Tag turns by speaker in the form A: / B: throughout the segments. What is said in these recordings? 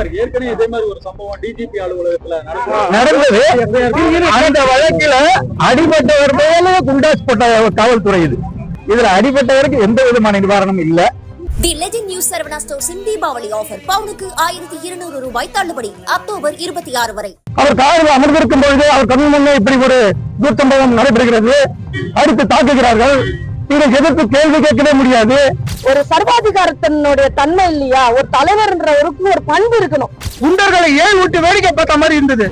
A: Sir ஏற்கனவே இதே மாதிரி ஒரு சம்பவம் டிஜிபி அலுவலகத்துல நடக்கும்
B: நடந்தது. அந்த வழக்கில அடிபட்டவர் மேலே குண்டாஸ் போட்ட காவல்துறை இது. இதுல அடிபட்டவருக்கு எந்த விதமான நிவாரணம் இல்ல.
C: தி லெஜெண்ட் நியூஸ் சரவணா ஸ்டோர்ஸின் தீபாவளி ஆஃபர் பவுனுக்கு ஆயிரத்தி இருநூறு ரூபாய் தள்ளுபடி. அக்டோபர் இருபத்தி ஆறு வரை.
B: அவர் காரில் அமர்ந்திருக்கும் பொழுது அவர் கம்மி முன்னே இப்படி ஒரு துர்சம்பவம் நடைபெறுகிறது. அடித்து தாக்குகிறார்கள். இதை எதிர்த்து கேள்வி கேட்கவே முடியாது.
D: ஒரு சர்வாதிகாரத்தினுடைய தன்மை இல்லையா? ஒரு தலைவர்ன்றவருக்கு ஒரு பண்பு இருக்கணும்.
B: குண்டர்களை ஏன் விட்டு வேடிக்கை பார்த்த மாதிரி இருந்தது?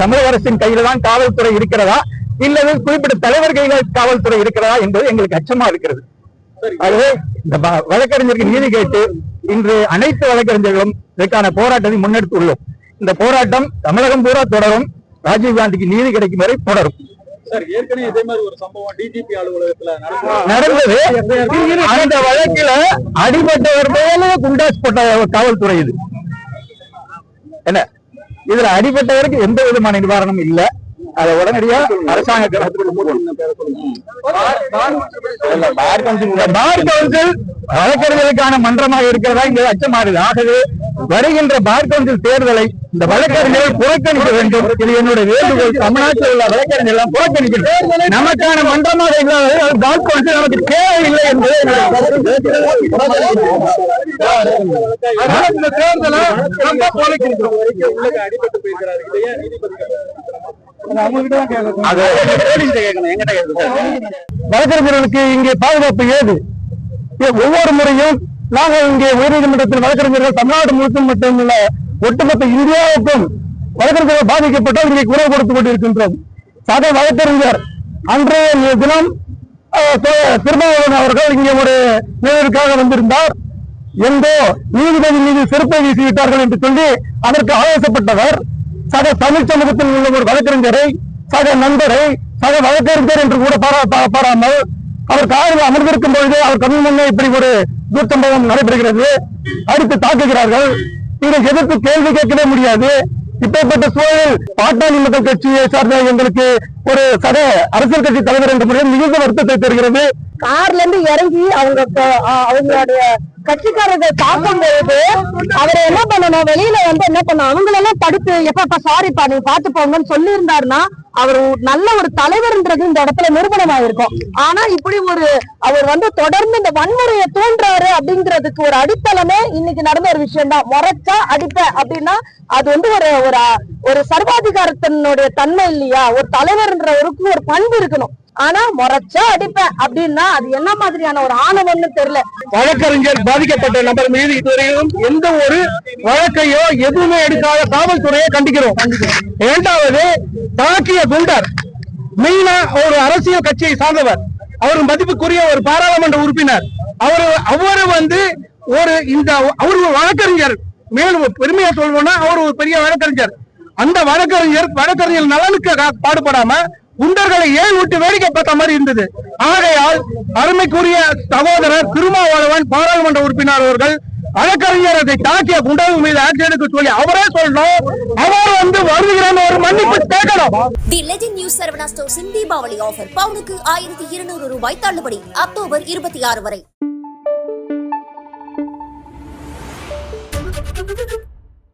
B: தமிழக அரசின் கையில தான் காவல்துறை இருக்கிறதா? இல்லது குறிப்பிட்ட தலைவர் கையில காவல்துறை இருக்கிறதா என்பது எங்களுக்கு அச்சமா இருக்கிறது. ஆகவே இந்த வழக்கறிஞருக்கு நீதி கேட்டு இன்று அனைத்து வழக்கறிஞர்களும் இதற்கான போராட்டத்தை முன்னெடுத்துள்ளோம் இந்த போராட்டம் தமிழகம் பூரா தொடரும். ராஜீவ் காந்திக்கு நீதி கிடைக்கும் வரை தொடரும்.
A: சார் ஏற்கனவே இதே மாதிரி ஒரு சம்பவம் டிஜிபி அலுவலகத்துல நடக்கும்
B: நடந்தது அந்த வழக்கில அடிபட்டவர் மேலே குண்டாஸ் போட்ட காவல்துறை இது என்ன இதுல அடிபட்டவருக்கு எந்த விதமான நிவாரணம் இல்ல அதை உடனடியா அரசாங்க பார் கவுன்சில் வழக்கறிஞருக்கான மன்றமாக இருக்கிறதா? இங்கே அச்சமாறுது ஆகவே வருகின்ற பார் கவுன்சில் தேர்தலை இந்த வழக்கறிஞரை புறக்கணிக்க வேண்டும். இது என்னுடைய வேண்டுகோள். தமிழ்நாட்டில் உள்ள வழக்கறிஞர்கள் எல்லாம் புறக்கணிக்கணும். நமக்கான மன்றமாக இல்லாத பார் கவுன்சில் நமக்கு தேவையில்லை என்பது இந்த தேர்தலை நம்ம புறக்கணிக்கிறோம்.
A: அடிபட்டு போயிருக்கிறாரு
B: வழக்கறிஞர்களுக்கு இங்கே பாதுகாப்பு ஏது? ஒவ்வொரு முறையும் நாங்கள் இங்கே உயர்நீதிமன்றத்தில் வழக்கறிஞர்கள் தமிழ்நாடு முழுக்க மட்டுமல்ல ஒட்டுமொத்த இந்தியாவுக்கும் வழக்கறிஞர்கள் பாதிக்கப்பட்டால் இங்கே குரல் கொடுத்துக் கொண்டிருக்கின்றோம். சக வழக்கறிஞர் அன்றைய தினம் திருமாவளவன் அவர்கள் இங்கே ஒரு நிகழ்வுக்காக வந்திருந்தார். எங்கோ நீதிபதி மீது செருப்பை வீசிவிட்டார்கள் என்று சொல்லி அதற்கு ஆவேசப்பட்டவர். சக தமிழ் சமூகத்தில் உள்ள ஒரு வழக்கறிஞரை சக நண்பரை சக வழக்கறிஞர் என்று கூட பாராமல் அவர் காரில் அமர்ந்திருக்கும் பொழுது அவர் கண் முன்னே இப்படி ஒரு சம்பவம் நடைபெறுகிறது. அடுத்து தாக்குகிறார்கள். இதை எதிர்த்து கேள்வி கேட்கவே முடியாது. இப்பேற்பட்ட சூழலில் பாட்டாளி மக்கள் கட்சியை சார்ந்த எங்களுக்கு ஒரு சக அரசியல் கட்சி தலைவர் என்ற முறையில் மிகுந்த வருத்தத்தை தருகிறது.
D: கார்ல இருந்து இறங்கி அவங்க அவங்களுடைய கட்சிக்காரர்கள் தாக்கும் பொழுது அவரை என்ன பண்ணணும்? வெளியில வந்து என்ன பண்ணணும்? அவங்களெல்லாம் தடுத்து எப்பப்பா சாரிப்பா நீங்க பாத்து போங்கன்னு சொல்லி இருந்தாருன்னா அவர் நல்ல ஒரு தலைவர்ன்றது இந்த இடத்துல நிறுவனமாயிருக்கும் ஆனா இப்படி ஒரு அவர் வந்து தொடர்ந்து இந்த வன்முறையை தோன்றாரு அப்படிங்கிறதுக்கு ஒரு அடித்தளமே இன்னைக்கு நடந்த ஒரு விஷயம் தான் முறைச்சா அடிப்பேன் அப்படின்னா அது வந்து ஒரு ஒரு ஒரு சர்வாதிகாரத்தினுடைய தன்மை இல்லையா? ஒரு தலைவர்ன்றவருக்கு ஒரு பண்பு இருக்கணும். ஆனா முறைச்சா அடிப்பேன். அப்படின்னா அது என்ன மாதிரியான ஒரு ஆணவம்னு தெரியல.
B: வழக்கறிஞர் பாதிக்கப்பட்ட நபர் மீது இதுவரையிலும் எந்த ஒரு வழக்கையோ எதுவுமே எடுக்காத காவல்துறையை கண்டிக்கிறோம். இரண்டாவது தாக்கிய குண்டர். மெயினா ஒரு அரசியல் கட்சியை சார்ந்தவர். அவர் மதிப்புக்குரிய ஒரு பாராளுமன்ற உறுப்பினர். அவர் அவரு வந்து ஒரு இந்த அவர் ஒரு வழக்கறிஞர். மேலும் பெருமையா சொல்லணும்னா அவர் ஒரு பெரிய வழக்கறிஞர். அந்த வழக்கறிஞர் வழக்கறிஞர் நலனுக்கு பாடுபடாம குண்டர்களை ஏன் விட்டு வேடிக்கை பார்த்த மாதிரி இருந்தது? ஆகையால் அருமைக்குரிய சகோதரர் திருமாவளவன் பாராளுமன்ற உறுப்பினர் அவர்கள் வழக்கறிஞர் அதை தாக்கிய குண்டர்கள் மீது ஆக்ஷன் சொல்லி அவரே சொல்லணும் அவர் வந்து வருகிறார் ஒரு மன்னிப்பு கேட்கணும்.
C: தி லெஜெண்ட் நியூஸ் சரவணா ஸ்டோர்ஸின் தீபாவளி ஆஃபர் பவுனுக்கு ஆயிரத்தி இருநூறு ரூபாய் தள்ளுபடி. அக்டோபர் இருபத்தி ஆறு வரை.